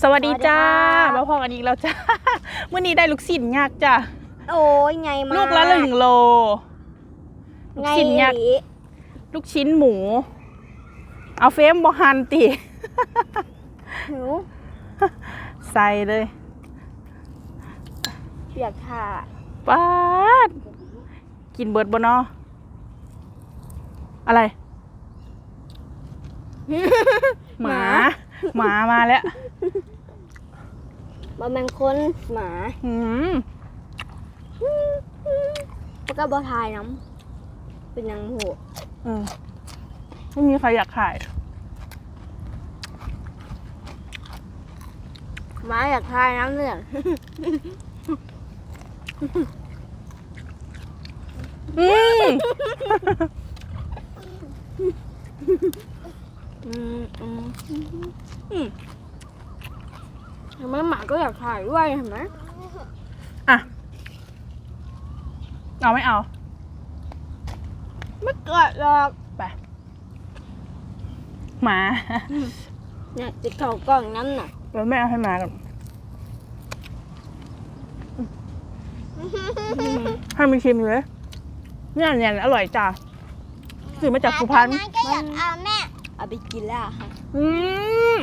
สวัสดีจ้าสวัสดีครับมาพอกันอีกแล้วจ้ามื่อนี้ได้ลูกศิษย์ยักษ์จ้าโอ้ยไงมาลูกละหนึ่งโล ลูกไงชิ้นยักษ์อีหลีลูกชิ้นหมู เอาเฟรมบอฮันติ หิวใส่เลยเปียกค่ะ ป๊าดกินเบิร์ดบนออะไร หมา หมา มาแล้วบะแมงคนหมาอืมแล้วก็บอทายน้ำเป็นนางโหอืมไม่มีใครอยากขายหมาอยากทายน้ำเลือดอืม อืมอืมอืมทำไมหมาก็อยากถ่ายด้วยเห็นไหมอะ เอาไม่เอา ไม่เกิดหรอกไปหมาเนี่ยจะเข่ากล่องน้ำน่ะแล้วแม่เอาให้หมากับให้มันชิมเลยเนี่ยเนี่ยอร่อยจ้าซื้อมาจากสุพรรณก็อยากเอาแม่ เอาไปกินแล้วค่ะ อืม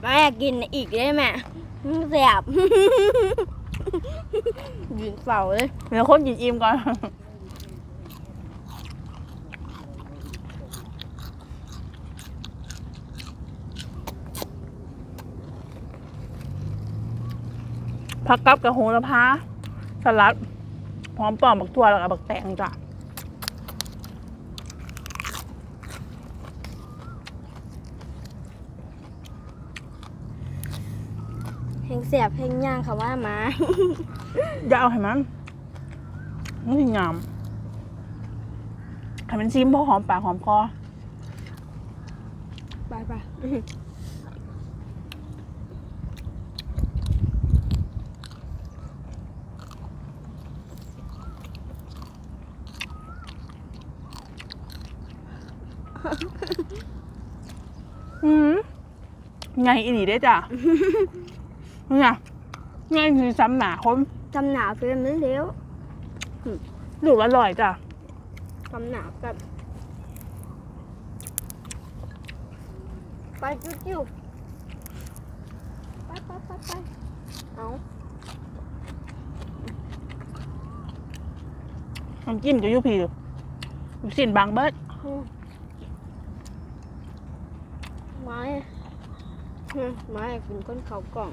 แม่กินอีกได้ไหมแสบยืนเสาเลยเดี๋ยวคนกินอิ่มก่อน ผักกับกับโหระพาสลัดพร้อมปอมบักทั่วแล้วก็บักแตงจ้ะเพลงแสบเพลงย่างค่ะว่าหมา อย่าเอาให้มันมันถึงงามให้มันชิมพอหอมปากหอมคอไปไป อืมไงอีหลีได้จ้ะไงไงคือซ้ำหนาคนทำหนาเพื่อนไม่เลี้ยวลูกอร่อยจ้ะทำหนากับไปจุ๊จิ้วไปไปไปไปเอาน้ำจิ้มจะยุพีลูกชิ้นบางเบิด อืมไม้ อืมไม้กินก้นเขากล่อง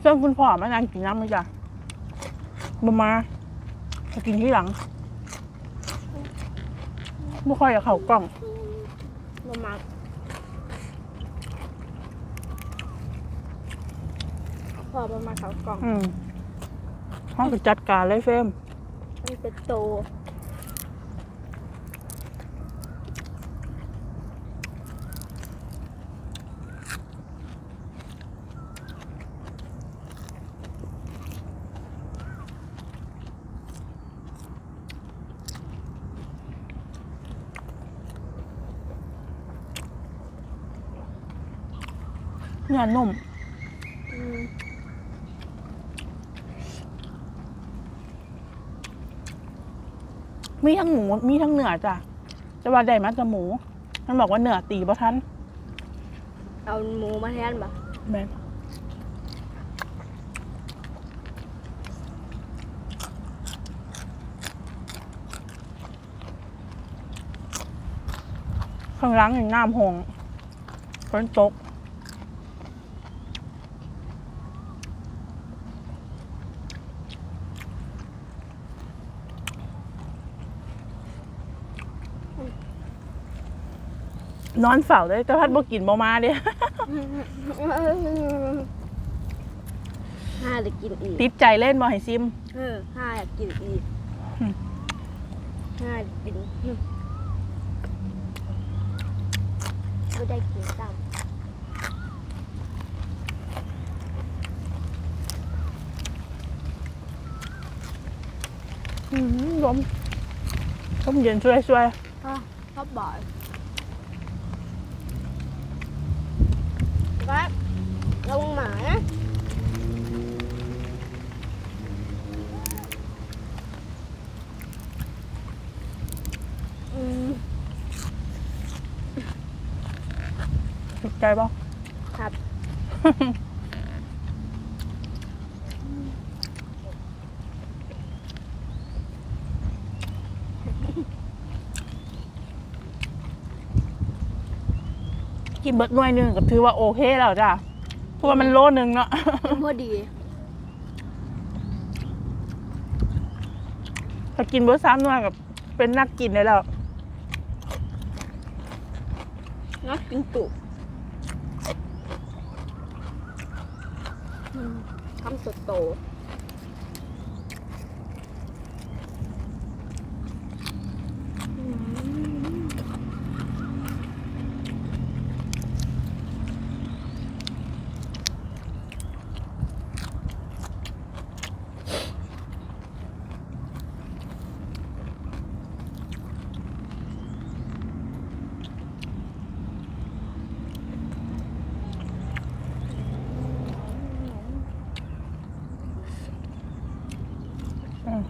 เส้นคุณพ่อมานั่งกินน้ำไหมจ้ะบมาจะกินที่หลังไม่ค่อยอยากเข่ากล่องมามาพอประมาณเขากล่อง อืมห้องก็จัดการเลยเฟรมมันเป็นโต เนื้อนุ่มอืมมีทั้งหมูมีทั้งเนื้อจ้ะจะว่าได้มาจะหมู มันบอกว่าเนื้อตีบ่ทันเอาหมูมาแทนปะแม่นข้างหล่างอย่างน้ำหงฝนตก นอนเฝ้าได้แต่พัดบ่กินบ่มาเด้ห้าจะกินอีกติดใจเล่นบ่ให้ซิม เออห้าอยากกินอีกห้าอยากกินก็ได้กินซ้อืมลมต้มเย็นช่วยช่วชอบบ่อย ก็ระวังหมานะอืมถูกใจป่ะครับ กินเบิร์ดหน่วยหนึ่งก็ถือว่าโอเคแล้วจ้ะเพราะว่ามันโลนึงเนาะ พอดี ถ้ากินเบิร์ดสามหน่วยกับเป็นนักกินได้แล้ว นักกินตุอืมคำสดโต อืม อืม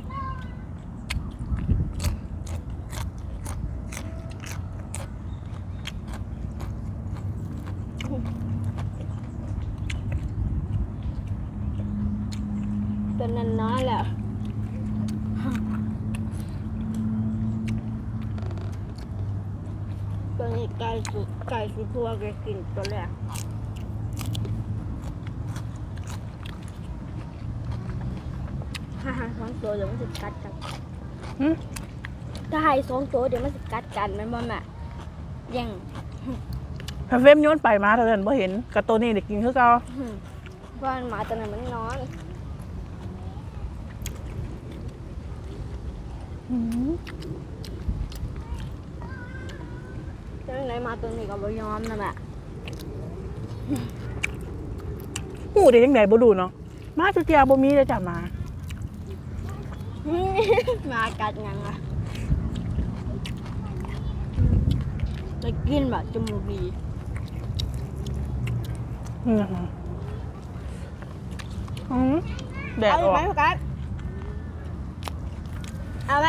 เป็นนันน้อยแหละตัว นี้ไก่สุดไก่สุดทัวแกกินตัวแรกฮ่าฮ่าสองตัวเดี๋ยวมันจะกัดกันหืมถ้าให้สองตัวเดี๋ยวมันจะกัดกันแม่นบ่แม่แยังถ้าเฟมโยนไปมาเท่านั้นบ่เห็นกับตัวนี้เด็กกินคือเก่าอืมเพราะมันหมาตัวนั้นมันนอน อืม ไหนหมาตัวนี้ก็บ่ยอมนะแม่หูเด็กยังไงบ่ดูเนาะมาจุเจียบ่มีเลยจ้ะมาหมากัดยังอะจะกินแบบจมูกดีอืมอืมแดดเอาออกไหมโฟกัสเอาไหม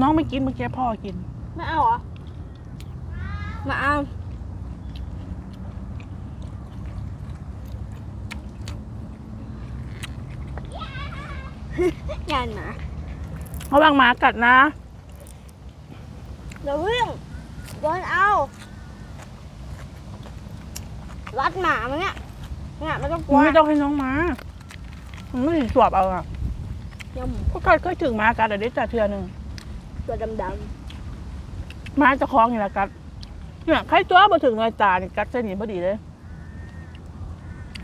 น้องไม่กินเมื่อกี้พ่อกิน ไม่เอาเหรอ มาเอางานหมาระวังหมากัดนะเดี๋ยววิ่งโดนเอารัดหมามันเนี่ยเนี่ยไม่ต้องกลัวไม่ต้องให้น้องมามันไม่ได้สวบเอาอะยก็กัดเคยถึงหมากัดแต่ได้จ่าเทือหนึ่งำตัวดำหมาเจะคล้าของนี่แหละกัด เนี่ยใครตัวมาถึงหน่อยตานี่กัดเส้นนี้พอดีเลย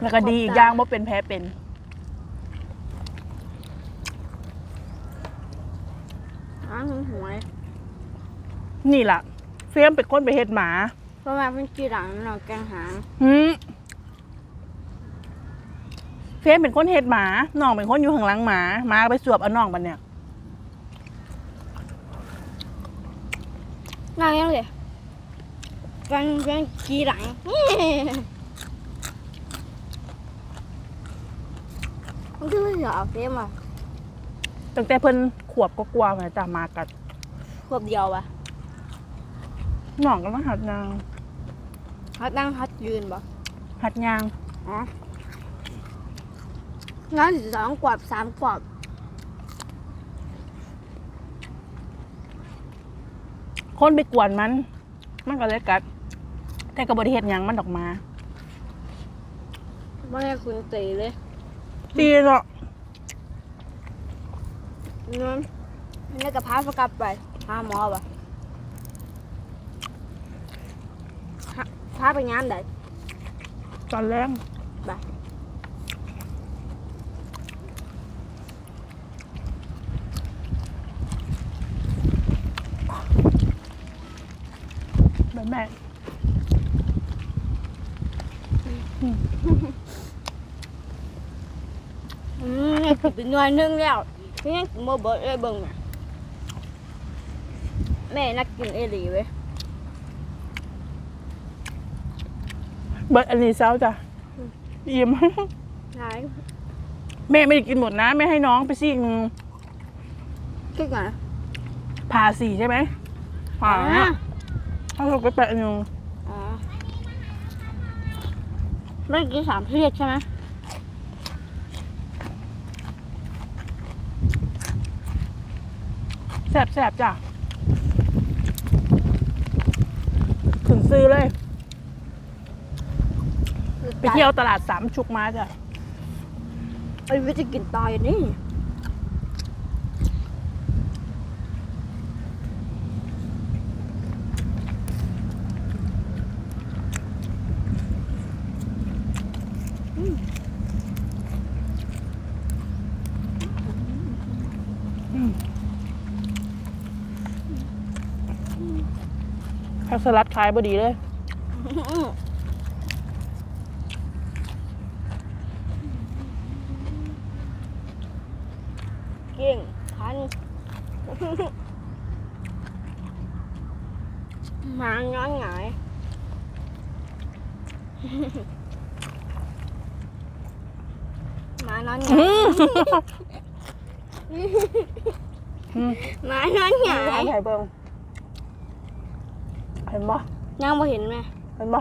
แล้วก็ดีอีกอย่างว่าเป็นแพ้เป็นๆอ้าวหวยนี่ล่ะ เฟียมเป็นคนไปเห็ดหมา เพราะว่าเป็นกีหลังเราแกงหางหืมเฟียมเป็นคนเห็ดหมาน้องเป็นคนอยู่ข้างหลังหมาหมาก็ไปสวบเอาน้องมันเนี่ยนั่งยังเลย เป็นเป็นกีหลัง มันคือเหรอเฟมอะตั้งแต่เพิ่นขวบก็กลัวมาจ้ามากัดขวบเดียวอะน้องก็มาหัดยางฮัดนั่งฮัดยืนบ่หัดยางอ๋องั้นสองขวบสามขวบคนไปกวนมัน มันก็เลยกัด แต่ก็บริเหตุยังมันออกมาไม่ให้คุณตีเลยดีเนาะงั้นนี่ก็พาสกลับไปหาหมอป่ะพาพาไปงานใดตอนแรกไปแบบแม่ อื มนี่คือเป็นหน่วยหนึงแล้วพี่ยังกินโมเบิร์ดเลยเบิ่งน่ะแม่นักกินเอหลีเว้ยเบิร์ดอันนี้เช้าจ้ะอิ่มนายแม่ไม่ได้กินหมดนะแม่ให้น้องไปซีกหนึงคิดก่อนนะผ่าสี่ใช่ไหมผ่าเนี่ยถ้าเราก็แปะหนึ่งอ๋อไม่กินสามเรียกใช่ไหม แสบแสบจ้ะขึ้นซื้อเลย ไปเที่ยวตลาดสามชุกมาจ้ะไอ้วิจะกินตายอัน สลัดขายบดีเลยเก่งพันหมาง้อนหงายหมานอนหงาอืยมอืมหมานอนหงาทายนไห่เบิง เห็นบ่ยังไม่เห็นไหมเห็นบ่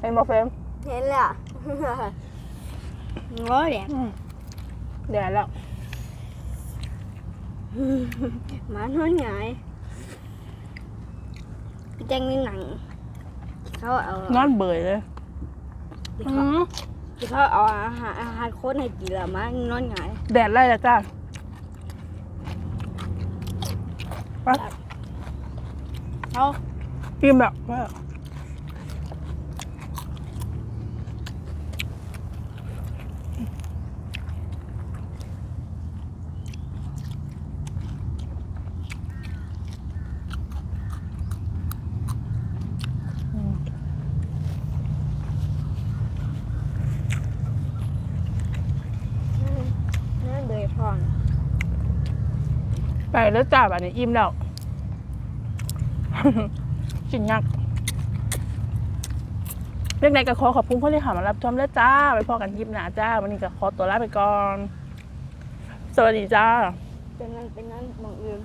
เห็นบ่เฟรมเห็นแล้วโง่แดดอืมเดี๋ยวแล้วหมานอนหงายพี่แจ้งในหนังที่เขาเอานอนเบื่อเลยที่อืเขามที่เขาเอาอาหารอาหารโค้ดให้กินแล้วมานอนหงาย แดดไล่แล้วจ้า ไปเขากินแบบว่าอืมนั่นเลยพอน ไปแล้วจ้าแบบนี้อิ่มแล้วกินยักเรื่องไหนก็ขอขอบคุณคนที่หามารับชมแล้วจ้า ไปพอกันยิบหนาจ้า วันนี้ก็ขอตัวลาไปก่อน สวัสดีจ้า เป็นนั้นเป็นนั้นบังเอิญ